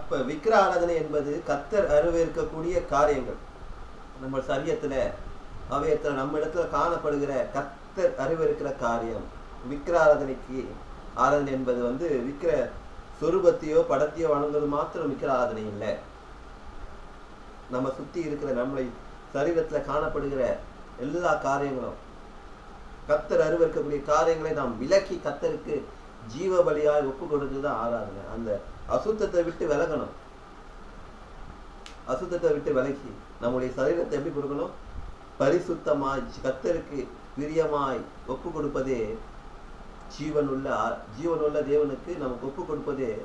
அப்ப விக்கிர ஆராதனை என்பது கத்தர் அருவேற்கக்கூடிய காரியங்கள். நம்ம சரியத்துல அவயத்துல நம்ம இடத்துல காணப்படுகிற கத்தர் அருவேற்கிற காரியம். விக்கிர ஆராதனைக்கு ஆராதனை என்பது வந்து விக்கிர சொரூபத்தையோ படத்தையோ வணங்குவது மாத்திரம் விக்கிர ஆராதனை இல்லை. நம்ம சுத்தி இருக்கிற நம்மளை சரீரத்துல காணப்படுகிற எல்லா காரியங்களும் கத்தர் அருவருக்கக்கூடிய காரியங்களை நாம் விலக்கி கத்தருக்கு ஜீவ பலியாய் ஒப்பு கொடுத்துதான் ஆராதனை அந்த அசுத்தத்தை விட்டு விலகணும். அசுத்தத்தை விட்டு விலகி நம்முடைய சரீரத்தை எப்படி கொடுக்கணும்? பரிசுத்தமாய் கத்தருக்கு பிரியமாய் ஒப்பு கொடுப்பதே ஜீவனுள்ள ஆ- ஜீவனுள்ள தேவனுக்கு நமக்கு ஒப்பு கொடுப்பதே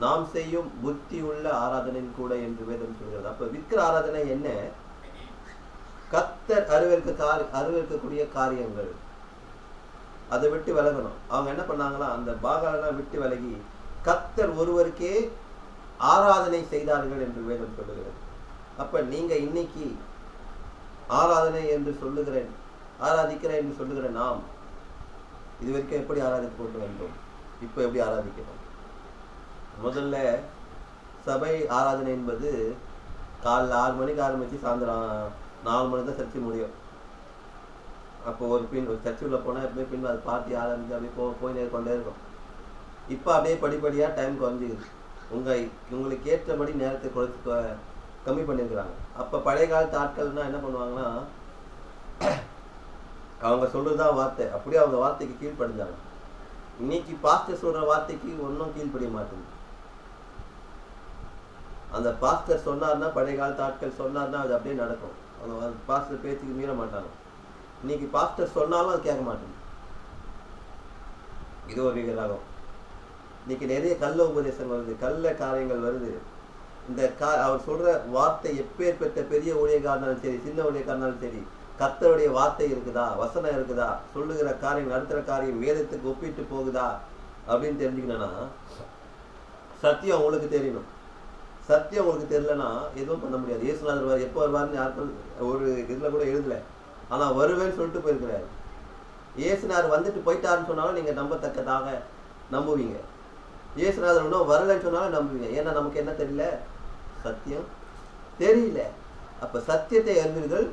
நாம் செய்யும் புத்தி உள்ள ஆராதனையும் கூட என்று வேதம் சொல்கிறது. அப்ப விற்கிற ஆராதனை என்ன? கத்தர் அருவருக்க கார் அருவருக்கக்கூடிய காரியங்கள். அதை விட்டு விலகணும். அவங்க என்ன பண்ணாங்களா? அந்த பாகாலெல்லாம் விட்டு விலகி கத்தர் ஒருவருக்கே ஆராதனை செய்தார்கள் என்று வேதம் சொல்லுகிறது. அப்ப நீங்க இன்னைக்கு ஆராதனை என்று சொல்லுகிறேன் ஆராதிக்கிறேன் என்று சொல்லுகிற நாம் இது வரைக்கும் எப்படி ஆராதித்து கொண்டு வந்தோம்? இப்போ எப்படி ஆராதிக்கிறோம்? முதல்ல சபை ஆராதனை என்பது காலைல ஆறு மணிக்கு ஆரம்பித்து சாயந்தரம் நாலு மணி தான் சர்ச்சை முடியும். அப்போ ஒரு பின் ஒரு சர்ச்சு உள்ள போனால் எப்பவுமே பின் அது பார்ட்டி ஆரம்பிச்சு அப்படியே போ போய் நேர் கொண்டே இருக்கும். இப்போ அப்படியே படிப்படியாக டைம் குறைஞ்சிக்குது. உங்கள் உங்களுக்கு ஏற்றபடி நேரத்தை குறைச்சி கம்மி பண்ணியிருக்கிறாங்க. அப்போ பழைய காலத்து ஆட்கள்னா என்ன பண்ணுவாங்கன்னா அவங்க சொல்கிறது தான் வார்த்தை. அப்படியே அவங்க வார்த்தைக்கு கீழ்ப்படிஞ்சாங்க. இன்னைக்கு பாஸ்டர் சொல்கிற வார்த்தைக்கு ஒன்றும் கீழ்ப்படிய மாட்டேங்குது. அந்த பாஸ்டர் சொன்னார்னா பழைய காலத்து ஆட்கள் சொன்னார்னா அது அப்படியே நடக்கும். அவங்க பாஸ்டர் பேச்சுக்கு மீற மாட்டாங்க. இன்னைக்கு பாஸ்டர் சொன்னாலும் அது கேட்க மாட்டேங்குது. இது ஒரு ரகம் இன்னைக்கு நிறைய கள்ள உபதேசம் வருது கள்ள காரியங்கள் வருது. இந்த கா அவர் சொல்ற வார்த்தை எப்பேற்பட்ட பெரிய ஊழியக்காரனாலும் சரி சின்ன ஊழியக்காரனாலும் சரி கத்தருடைய வார்த்தை இருக்குதா வசனம் இருக்குதா சொல்லுகிற காரியம் நடத்துகிற காரியம் வேதத்துக்கு ஒப்பிட்டு போகுதா அப்படின்னு தெரிஞ்சுக்கணும்னா சத்தியம் உங்களுக்கு தெரியணும். சத்தியம் உங்களுக்கு தெரியலன்னா எதுவும் பண்ண முடியாது. இயேசுநாதர் வருவார் எப்போ வருவார்னு யாருக்கும் ஒரு இதில் கூட எழுதலை. ஆனால் வருவேன்னு சொல்லிட்டு போயிருக்கிறாரு. இயேசுனார் வந்துட்டு போயிட்டாருன்னு சொன்னாலும் நீங்கள் நம்பத்தக்கதாக நம்புவீங்க. இயேசுநாதர் இன்னும் வரலைன்னு சொன்னாலும் நம்புவீங்க. ஏன்னா நமக்கு என்ன தெரியல? சத்தியம் தெரியல. அப்போ சத்தியத்தை அறிவீர்கள்.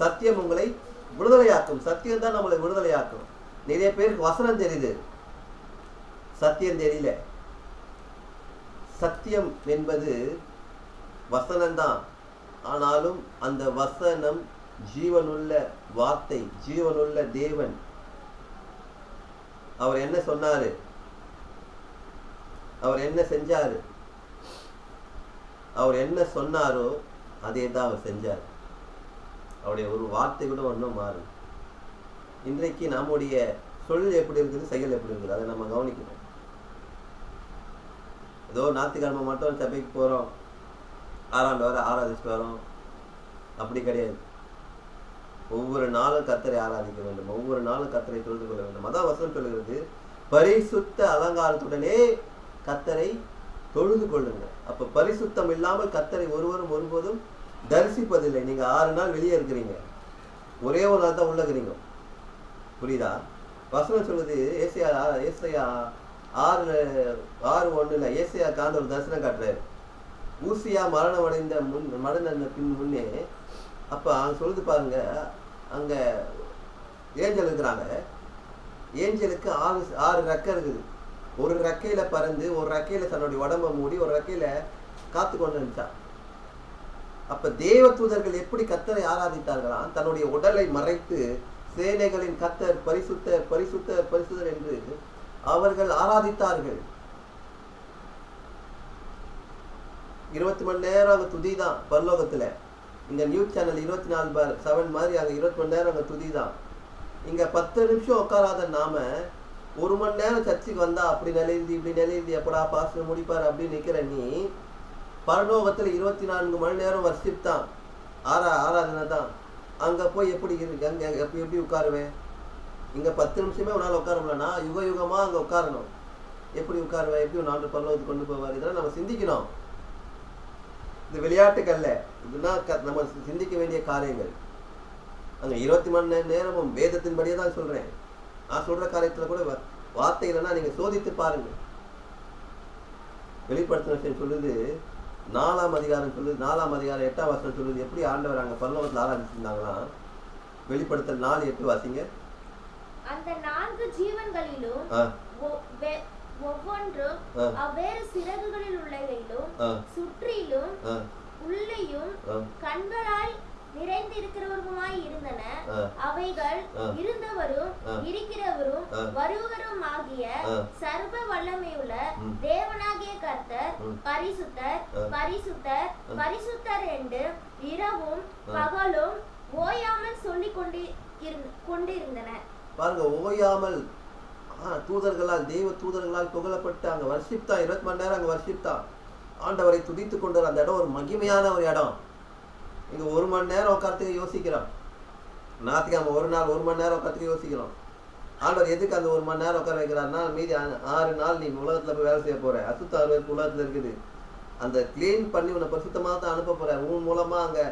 சத்தியம் உங்களை விடுதலையாக்கும். சத்தியம் தான் நம்மளை விடுதலையாக்கும். நிறைய பேருக்கு வசனம் தெரியுது. சத்தியம் தெரியல. சத்தியம் என்பது வசனம்தான். ஆனாலும் அந்த வசனம் ஜீவனுள்ள வார்த்தை ஜீவனுள்ள தேவன். அவர் என்ன சொன்னாரு? அவர் என்ன செஞ்சாரு? அவர் என்ன சொன்னாரோ அதே தான் அவர் செஞ்சார். அவருடைய ஒரு வார்த்தை கூட ஒன்றும் மாறும். இன்றைக்கு நம்முடைய சொல் எப்படி இருக்குது செயல் எப்படி இருக்குது அதை நம்ம கவனிக்கணும். ஏதோ ஞாயிற்றுக்கிழமை மட்டும் சபைக்கு போகிறோம் ஆறாண்டு வர ஆராதிச்சுட்டு வரோம். அப்படி கிடையாது. ஒவ்வொரு நாளும் கத்தரை ஆராதிக்க வேண்டும். ஒவ்வொரு நாளும் கத்தரை தொழுது கொள்ள வேண்டும். அதான் வசனம் சொல்லுகிறது பரிசுத்த அலங்காரத்துடனே கத்தரை தொழுது கொள்ளுங்க அப்ப பரிசுத்தம் இல்லாமல் கத்தரை ஒருவரும் ஒருபோதும் தரிசிப்பதில்லை. நீங்க ஆறு நாள் வெளியே இருக்கிறீங்க. ஒரே ஒரு நாள் தான் உள்ளருக்குறீங்க புரியுதா? வசனம் சொல்லுது ஏசியா ஏசையா ஆறு ஆறு ஒண்ணுல ஏசையா காந்த ஒரு தரிசனம் காட்டுறாரு. ஊசியா மரணம் அடைந்த முன் மரண பின் முன்னே அப்ப அங்க சொல்லுது பாருங்க அங்கே ஏஞ்சல் இருக்கிறாங்க. ஏஞ்சலுக்கு ஆறு ஆறு ரெக்கை இருக்குது. ஒரு ரெக்கையில் பறந்து ஒரு ரெக்கையில் தன்னுடைய உடம்ப மூடி ஒரு ரெக்கையில் காத்து கொண்டு இருந்துச்சான் அப்போ தேவ தூதர்கள் எப்படி கத்தரை ஆராதித்தார்களாம்? தன்னுடைய உடலை மறைத்து சேனைகளின் கத்தர் பரிசுத்தர் பரிசுத்தர் பரிசுத்தர் என்று அவர்கள் ஆராதித்தார்கள். இருபத்தி மணி நேரம் அங்க துதி தான் பரலோகத்துல. இங்கே நியூஸ் சேனல் இருபத்தி நாலு பார் செவன் மாதிரி அங்கே இருபத்தி மணி நேரம் அங்கே துதி தான். இங்கே பத்து நிமிஷம் உட்காராத நாம ஒரு மணி நேரம் சர்ச்சுக்கு வந்தா அப்படி நிலையிருந்து இப்படி நிலையிருந்து எப்படா பாஸ்டர் முடிப்பார் அப்படின்னு நிற்கிற நீ பரலோகத்தில் இருபத்தி நான்கு மணி நேரம் வர்ஷிப் தான். ஆரா ஆராதனை தான். அங்கே போய் எப்படி இருக்கு அங்கே எப்படி எப்படி உட்காருவேன் இங்கே பத்து நிமிஷமே உன்னால் உட்கார முடியலன்னா யுக யுகமாக அங்கே உட்காரணும். எப்படி உட்காருவேன் எப்படி நாட்டு பரலோகத்துக்கு கொண்டு போவார்? இதெல்லாம் நம்ம சிந்திக்கணும். இது விளையாட்டுக்கல்ல. இதெல்லாம் நம்ம சிந்திக்க வேண்டிய காரியங்கள். அங்க இருபத்தி மணி நேரமும் வேதத்தின்படியே தான் சொல்றேன். நான் சொல்ற காரியத்துல கூட வார்த்தை இல்லைன்னா நீங்க சோதித்து பாருங்க வெளிப்படுத்தின விஷயம் சொல்லுது நாலாம் அதிகாரம் சொல்லுது நாலாம் அதிகாரம் எட்டாம் வருஷம் சொல்லுது. எப்படி ஆண்டவர் அங்க பரலோகத்தில் ஆராதிச்சிருந்தாங்களாம் வெளிப்படுத்தல் நாலு எட்டு வாசிங்க. அந்த நான்கு ஜீவன்களிலும் ஒவ்வொன்றும். அவ்வேறு சிறகுகளில் உள்ளவைகளும் ஆ சுற்றிலும் உள்ளேயும் ஆ கண்களாய் நிறைந்திருக்கிறவருமாய் இருந்தன. அவைகள். இருந்தவரும். இருக்கிறவரும். வருவரும் ஆகிய. சர்வ வல்லமையுள்ள. தேவனாகிய கர்த்தர். பரிசுத்தர். பரிசுத்தர். பரிசுத்தர் என்று இரவும். பகலும் ஓயாமல் சொல்லிக் கொண்டு கொண்டிருந்தன பாருங்க ஓயாமல் தூதர்களால் தெய்வ தூதர்களால் புகழப்பட்டு அங்கே வர்ஷிப்தான் இருபத்தி மணி நேரம் அங்கே வர்ஷிப் தான் ஆண்டவரை துதித்து கொண்டு அந்த இடம் ஒரு மகிமையான ஒரு இடம். இங்கே ஒரு மணி நேரம் உட்காரத்துக்கு யோசிக்கிறோம் ஞாயிற்றுக்கிழமை ஒரு நாள் ஒரு மணி நேரம் உட்காரத்துக்கு யோசிக்கிறோம் ஆண்டவர் எதுக்கு அந்த ஒரு மணி நேரம் உட்கார வைக்கிறாருன்னா மீதி ஆறு நாள் நீ உலகத்தில் போய் வேலை செய்ய போகிற அசுத்த அறுபது உலகத்தில் இருக்குது. அந்த க்ளீன் பண்ணி உன்னை பரிசுத்தமாக தான் அனுப்ப போகிறேன் உன் மூலமாக அங்கே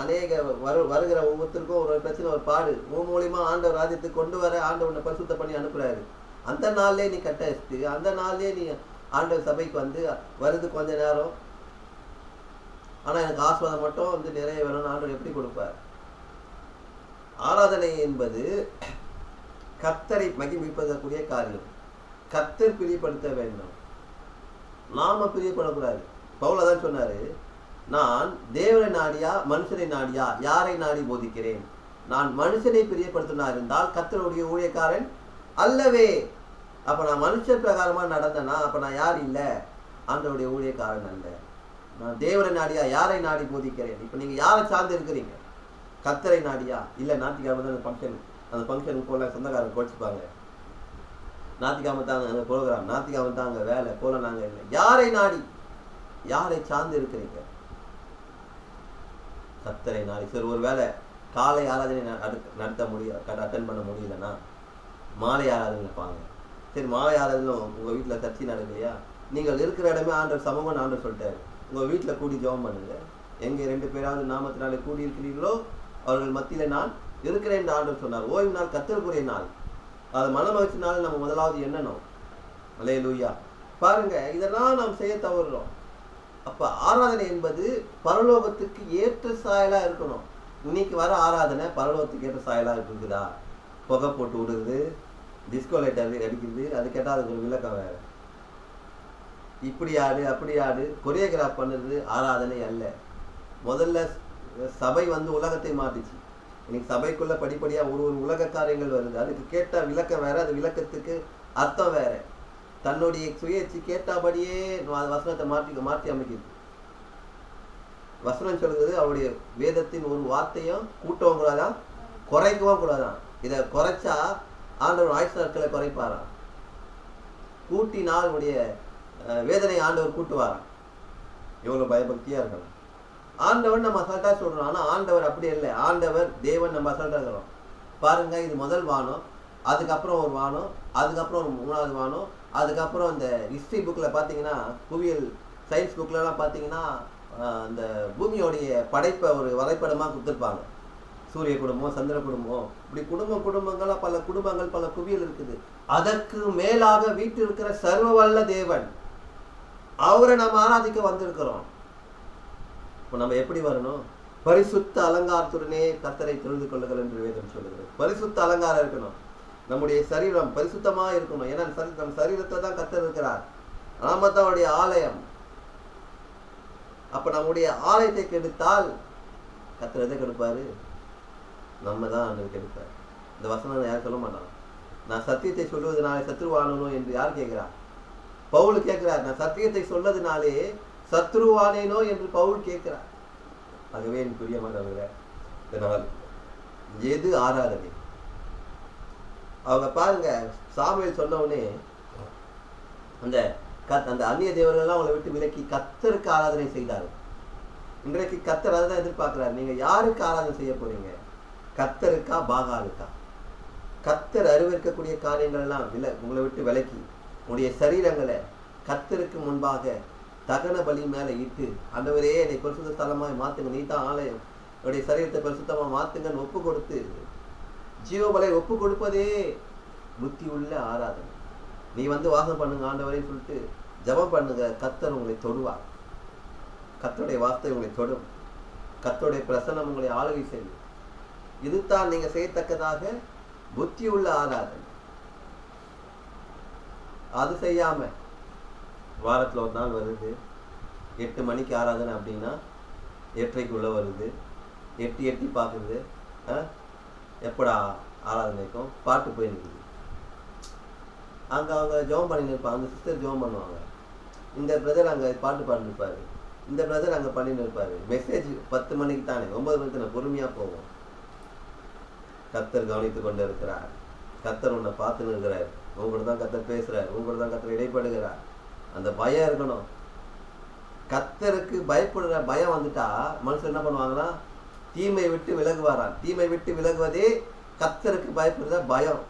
அநேக வரு வருகிற ஒவ்வொருத்தருக்கும் ஒரு பிரச்சனை ஒரு பாடு. உன் மூலியமாக ஆண்டவர் ராஜ்யத்துக்கு கொண்டு வர ஆண்டவனை பரிசுத்த பண்ணி அனுப்புகிறாரு அந்த நாள்லயே நீ கட்ட அந்த நாள்லயே நீ ஆண்டவர் சபைக்கு வந்து வருது கொஞ்ச நேரம். ஆனா எனக்கு ஆஸ்வாதம் மட்டும் வந்து நிறைய வேணும்னு ஆண்டவர் எப்படி கொடுப்பார்? ஆராதனை என்பது கத்தரை மகிமிப்பதற்குரிய காரியம். கத்தர் பிரியப்படுத்த வேண்டும். நாம பிரியப்படக்கூடாது. பவுல தான் சொன்னாரு நான் தேவனை நாடியா மனுஷனை நாடியா யாரை நாடி போதிக்கிறேன்? நான் மனுஷனை பிரியப்படுத்தினா இருந்தால் கத்தருடைய ஊழியக்காரன் அல்லவே அப்போ நான் மனுஷன் பிரகாரமாக நடந்தேன்னா அப்போ நான் யார் இல்லை? ஆண்டவருடைய ஊழியக்காரன் அல்ல. நான் தேவரை நாடியா யாரை நாடி போதிக்கிறேன்? இப்போ நீங்கள் யாரை சார்ந்து இருக்கிறீங்க? கத்தரை நாடியா? இல்லை ஞாயிற்றுக்கிழமை தான் அந்த ஃபங்க்ஷன் அந்த ஃபங்க்ஷனுக்கு போல சொந்தக்காரங்க குறைச்சிப்பாங்க ஞாயிற்றுக்கிழமை தாங்க அந்த ப்ரோக்ராம் ஞாயிற்றுக்கிழமை தாங்க வேலை போல நாங்கள் இல்லை. யாரை நாடி? யாரை சார்ந்து இருக்கிறீங்க? கத்தரை நாடி. சரி ஒரு வேளை காலை ஆராதனை நடத்த முடிய அட்டன் பண்ண முடியலன்னா மாலை ஆராதனை வைப்பாங்க சரி மாலை ஆராதனை உங்கள் வீட்டில் சர்ச்சை நடக்கலையா? நீங்கள் இருக்கிற இடமே ஆண்டர் சமூகம் ஆண்டர் சொல்லிட்டாரு. உங்கள் வீட்டில் கூடி ஜெபம் பண்ணுங்க. எங்கே ரெண்டு பேராவது நாமத்தினாலே கூடி இருக்கிறீர்களோ அவர்கள் மத்தியில் நான் இருக்கிறேன் என்று ஆண்டர் சொன்னார். ஓய்வு நாள் கத்தருக்குரிய நாள். அதை மனமகிழ்ச்சி நாள் நம்ம முதலாவது எண்ணணும். அலையலூயா பாருங்க இதெல்லாம் நாம் செய்ய தவறுறோம். அப்போ ஆராதனை என்பது பரலோகத்துக்கு ஏற்ற சாயலாக இருக்கணும். இன்னைக்கு வர ஆராதனை பரலோகத்துக்கு ஏற்ற சாயலாக இருக்குதா புகை போட்டு விடுறது டிஸ்கோ லைட் அது அடிக்கிறது அது கேட்டால் அதுக்கு ஒரு விளக்கம் வேறு. இப்படி ஆடு அப்படி ஆடு கொரியோகிராஃப் பண்ணுறது ஆராதனை அல்ல. முதல்ல சபை வந்து உலகத்தை மாட்டுச்சு இன்னைக்கு சபைக்குள்ளே படிப்படியாக ஒரு ஒரு உலக காரியங்கள் வருது. அதுக்கு கேட்டால் விளக்கம் வேறு அது விளக்கத்துக்கு அர்த்தம் வேறு. தன்னுடைய சுயேட்சி கேட்டபடியே அது வசனத்தை மாற்றி மாற்றி அமைக்குது. வசனம் சொல்கிறது அவருடைய வேதத்தின் ஒரு வார்த்தையும் கூட்டவும் கூடாதான் குறைக்கவும் கூடாதான். இதை குறைச்சா ஆண்டவர் ஆயுஷ் நாட்களை குறைப்பாராம். கூட்டினால் உடைய வேதனை ஆண்டவர் கூட்டுவாராம். எவ்வளவு பயபக்தியா இருக்கலாம் ஆண்டவர் நம்ம அசால்ட்டா சொல்றோம். ஆனா ஆண்டவர் அப்படி இல்லை. ஆண்டவர் தேவன் நம்ம அசால்ட்டா இருக்கிறோம். பாருங்க இது முதல் வானம் அதுக்கப்புறம் ஒரு வானம் அதுக்கப்புறம் ஒரு மூணாவது வானம் அதுக்கப்புறம் இந்த ஹிஸ்ட்ரி புக்கில் பார்த்தீங்கன்னா புவியியல் சயின்ஸ் புக்லலாம் பார்த்தீங்கன்னா அந்த இந்த பூமியோடைய படைப்பை ஒரு வரைபடமாக கொடுத்துருப்பாங்க. சூரிய குடும்பம் சந்திர குடும்பம். இப்படி குடும்ப குடும்பங்களாக பல குடும்பங்கள் பல குவியல் இருக்குது. அதற்கு மேலாக வீட்டில் இருக்கிற சர்வ வல்ல தேவன் அவரை நம்ம ஆராதிக்க வந்திருக்கிறோம். இப்போ நம்ம எப்படி வரணும்? பரிசுத்த அலங்காரத்துடனே கத்தரை தொழுது கொள்ளுங்கள் என்று வேதம் சொல்லுகிறது. பரிசுத்த அலங்காரம் இருக்கணும். நம்முடைய சரீரம் பரிசுத்தமாக இருக்கணும். ஏன்னா சரி நம் சரீரத்தை தான் கத்தர் இருக்கிறார். நாம தான் அவருடைய ஆலயம். அப்போ நம்முடைய ஆலயத்தை கெடுத்தால் கத்தர் எதை கெடுப்பாரு? நம்ம தான் ஆண்டவர் கெடுப்பார் இந்த வசனம் யாரும் சொல்ல மாட்டான் நான் சத்தியத்தை சொல்வதனாலே சத்ருவானனும் என்று யார் கேட்கிறார்? பவுல் கேட்கிறார் நான் சத்தியத்தை சொல்லதுனாலே சத்ருவானேனோ என்று பவுல் கேட்கிறார். ஆகவே என் புரிய இதனால் எது ஆராதனை? அவங்க பாருங்க சாமுவேல் சொன்ன அந்த கத் அந்த அந்நிய தேவர்கள்லாம் அவங்களை விட்டு விலக்கி கத்தருக்கு ஆராதனை செய்தார்கள். இன்றைக்கு கத்தர் அதை தான் எதிர்பார்க்கிறார். நீங்கள் யாருக்கு ஆராதனை செய்ய போறீங்க? கத்தருக்கா பாகாலுக்கா கத்தர் அறிவிக்கக்கூடிய காரியங்கள்லாம் வில உங்களை விட்டு விலக்கி உங்களுடைய சரீரங்களை கத்தருக்கு முன்பாக தகன பலி மேலே இட்டு அந்தவரே என்னை பரிசுத்த ஸ்தலமாக மாற்றுங்க நீ தான் ஆலயம். என்னுடைய சரீரத்தை பரிசுத்தமாக மாத்துங்கன்னு ஒப்பு கொடுத்து ஜீவபலை ஒப்பு கொடுப்பதே புத்தி உள்ள ஆராதனை. நீ வந்து வாசம் பண்ணுங்க ஆண்டவரே சொல்லிட்டு ஜெபம் பண்ணுங்க. கத்தர் உங்களை தொடுவார். கத்தருடைய வார்த்தை உங்களை தொடும். கத்தருடைய பிரசனம் உங்களை ஆளுகை செய்யும். இதுதான் நீங்க செய்யத்தக்கதாக புத்தி உள்ள ஆராதனை அது செய்யாம வாரத்தில் ஒரு நாள் வருது. எட்டு மணிக்கு ஆராதனை அப்படின்னா எட்டரைக்குள்ளே வருது. எட்டி எட்டி பார்க்குறது எப்படா ஆராதனைக்கும் பாட்டு போய் நிற்குது அங்கே அவங்க ஜெபம் பண்ணி இருப்பாங்க. அந்த சிஸ்டர் ஜெபம் பண்ணுவாங்க. இந்த பிரதர் அங்கே பாட்டு பாடிருப்பாரு இந்த பிரதர் அங்கே பண்ணின்னு இருப்பாரு. மெசேஜ் பத்து மணிக்கு தானே. ஒன்பது மணிக்கு நான் பொறுமையாக போவோம். கத்தர் கவனித்து கொண்டு இருக்கிறார் கத்தர் உன்னை பார்த்துன்னு இருக்கிறார் உங்கள்கிட்ட தான் கத்தர் பேசுறார். உங்கள்கிட்ட தான் கத்தர் இடைப்படுகிறார். அந்த பயம் இருக்கணும். கத்தருக்கு பயப்படுற பயம் வந்துட்டா மனுஷன் என்ன பண்ணுவாங்கன்னா தீமை விட்டு விலகுவாரான் தீமை விட்டு விலகுவதே கத்தருக்கு பயப்படுற பயம்.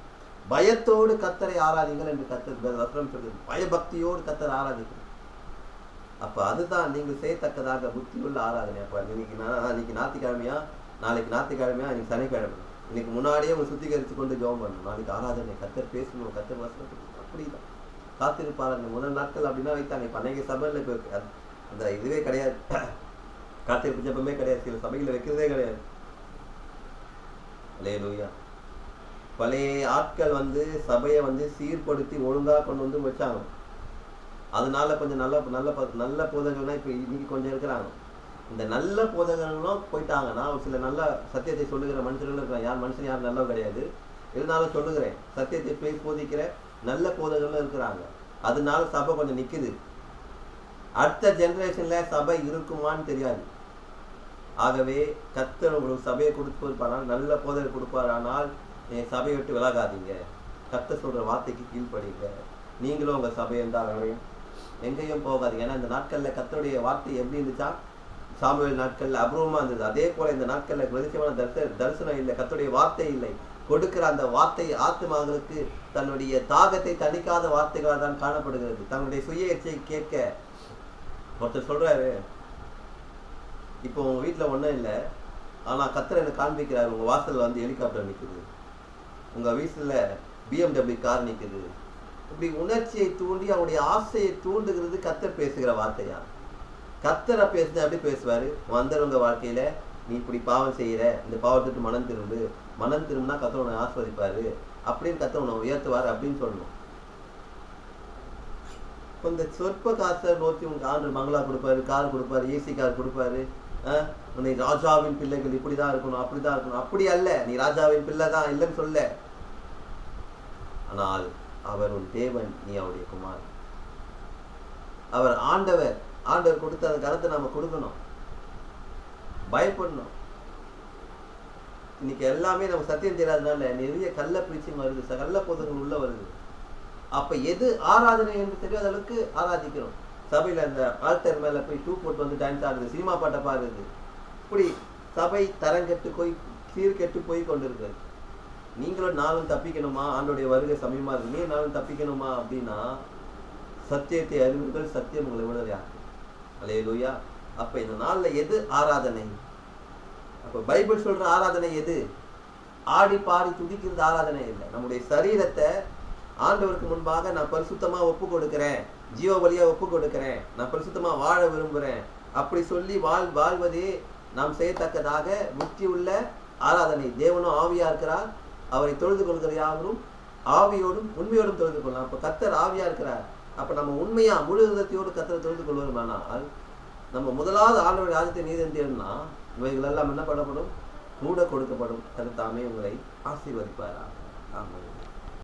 பயத்தோடு கத்தரை ஆராதிங்கள் என்று கத்தர் வசனம் சொல்லுது. பயபக்தியோடு கத்தர் ஆராதிக்கணும். அப்போ அதுதான் நீங்கள் செய்யத்தக்கதாக புத்தி உள்ள ஆராதனை. அப்போ இன்னைக்கு நான் இன்னைக்கு ஞாயிற்றுக்கிழமையா? நாளைக்கு ஞாயிற்றுக்கிழமையா? இன்னைக்கு சனிக்கிழமை இன்னைக்கு முன்னாடியே உங்க சுத்திகரித்து கொண்டு ஜோம் பண்ணணும். நாளைக்கு ஆராதனை கத்தர் பேசணும் கத்தர் வசனம் அப்படிதான். காத்திருப்பாருங்க முதல் நாட்கள் அப்படின்னா வைத்தாங்க. இப்போ அன்னைக்கு சபையில் இப்போ அந்த இதுவே கிடையாது. காத்திருப்பு ஜப்பமே கிடையாது. சில சபைகளை வைக்கிறதே கிடையாது. அல்லேலூயா. பழைய ஆட்கள் வந்து சபையை வந்து சீர்படுத்தி ஒழுங்காக கொண்டு வந்து வச்சாங்க. அதனால கொஞ்சம் நல்ல நல்ல ப- நல்ல போதகர்கள்லாம் இப்போ இன்னைக்கு கொஞ்சம் இருக்கிறாங்க. இந்த நல்ல போதகர்களும் போயிட்டாங்கன்னா ஒரு சில நல்ல சத்தியத்தை சொல்லுகிற மனுஷர்களும் இருக்கிறாங்க யார் மனுஷன் யார் நல்லவ கிடையாது. இருந்தாலும் சொல்லுகிறேன் சத்தியத்தை போய் போதிக்கிற நல்ல போதகர்களும் இருக்கிறாங்க. அதனால சபை கொஞ்சம் நிற்குது அடுத்த ஜென்ரேஷனில் சபை இருக்குமான்னு தெரியாது. ஆகவே கத்தர் உங்களுக்கு சபையை கொடுப்பாரால் நல்ல போதகர் கொடுப்பாரானால் என் சபையை விட்டு விலகாதீங்க. கத்த சொல்ற வார்த்தைக்கு கீழ்ப்படிங்க. நீங்களும் உங்க சபை இருந்தாலும் எங்கேயும் போகாதீங்க. ஏன்னா இந்த நாட்கள்ல கத்தருடைய வார்த்தை எப்படி இருந்துச்சா? சாமுவேல் நாட்களில் அபூர்வமா இருந்தது. அதே போல இந்த நாட்கள்ல வெளிச்சமான தரிசன தரிசனம் இல்லை கத்தருடைய வார்த்தை இல்லை. கொடுக்கிற அந்த வார்த்தை ஆத்மாக்களுக்கு தன்னுடைய தாகத்தை தணிக்காத வார்த்தைகளாக தான் காணப்படுகிறது. தன்னுடைய சுய எச்சை கேட்க ஒருத்தர் சொல்றாரு இப்போ உங்க வீட்டில் ஒன்றும் இல்லை. ஆனால் கத்தர் எனக்கு காண்பிக்கிறார். உங்க வாசல்ல வந்து ஹெலிகாப்டர் நிற்குது உங்க வீசில் பிஎம்டபிள்யூ கார் நிற்குது இப்படி உணர்ச்சியை தூண்டி அவனுடைய ஆசையை தூண்டுகிறது கத்தர் பேசுகிற வார்த்தையா? கத்தரை பேசுனா எப்படி பேசுவாரு? வந்தவங்க வாழ்க்கையில நீ இப்படி பாவம் செய்யற இந்த பாவத்துட்டு மனம் திரும்பு. மனம் திரும்பினா கத்தர் உன்னை ஆஸ்வதிப்பாரு அப்படின்னு கத்த உன்னை உயர்த்துவார் அப்படின்னு சொல்லணும். இந்த சொற்ப காசை நோக்கி உங்க ஆண்டு மங்களா கொடுப்பாரு கார் கொடுப்பாரு ஏசி கார் கொடுப்பாரு. உன்னை ராஜாவின் பிள்ளைகள் இப்படிதான் இருக்கணும் அப்படிதான் இருக்கணும். அப்படி அல்ல நீ ராஜாவின் பிள்ளை தான் இல்லைன்னு சொல்ல. ஆனால் அவர் உன் தேவன் நீ அவருடைய குமார். அவர் ஆண்டவர் ஆண்டவர் கொடுத்த அந்த கருத்தை நம்ம கொடுக்கணும். பயப்படணும். இன்னைக்கு எல்லாமே நம்ம சத்தியம் தெரியாதனால நிறைய கள்ள பிரிச்சு வருது ச- கள்ள போதங்கள் உள்ள வருது. அப்ப எது ஆராதனை என்று தெரியாத அளவுக்கு ஆராதிக்கிறோம். சபையில அந்த ஆல்டர் மேல போய் டூ போட்டு வந்து டான்ஸ் ஆடுது சினிமா பாட்டை பாடுறது இப்படி சபை தரங்கெட்டு போய் சீர்கெட்டு போய் கொண்டிருக்கிறது. நீங்களும் நாளும் தப்பிக்கணுமா? ஆண்டோடைய வருகை சமயமா இருக்கு. நீ நாளும் தப்பிக்கணுமா அப்படின்னா சத்தியத்தை அறிவுகள் சத்தியம் உங்களை விடுதலையா அலையலூயா அப்ப இந்த நாள்ல எது ஆராதனை? அப்ப பைபிள் சொல்ற ஆராதனை எது? ஆடி பாடி துதிக்கிறது ஆராதனை இல்லை. நம்முடைய சரீரத்தை ஆண்டவருக்கு முன்பாக நான் பரிசுத்தமா ஒப்பு கொடுக்கிறேன் ஜீவ வழியா ஒப்பு கொடுக்கிறேன் நான் பரிசுத்தமா வாழ விரும்புகிறேன் அப்படி சொல்லி வாழ் வாழ்வதே நாம் செய்யத்தக்கதாக முற்றி உள்ள ஆராதனை. தேவனும் ஆவியா இருக்கிறார். அவரை தொழுது கொள்கிற யாவரும் ஆவியோடும் உண்மையோடும் தொழுது கொள்ளலாம். அப்ப கத்தர் ஆவியா இருக்கிறார். அப்போ நம்ம உண்மையாக முழு விதத்தையோடு கத்தரை தொழுது கொள்வதுமானால் நம்ம முதலாவது ஆண்டவர் ராஜ்யத்தை நீதி தேடினா இவைகள் எல்லாம் என்ன பண்ணப்படும்? கூட கொடுக்கப்படும். கருத்தாமே உங்களை ஆசீர்வதிப்பாரா ஆமாம்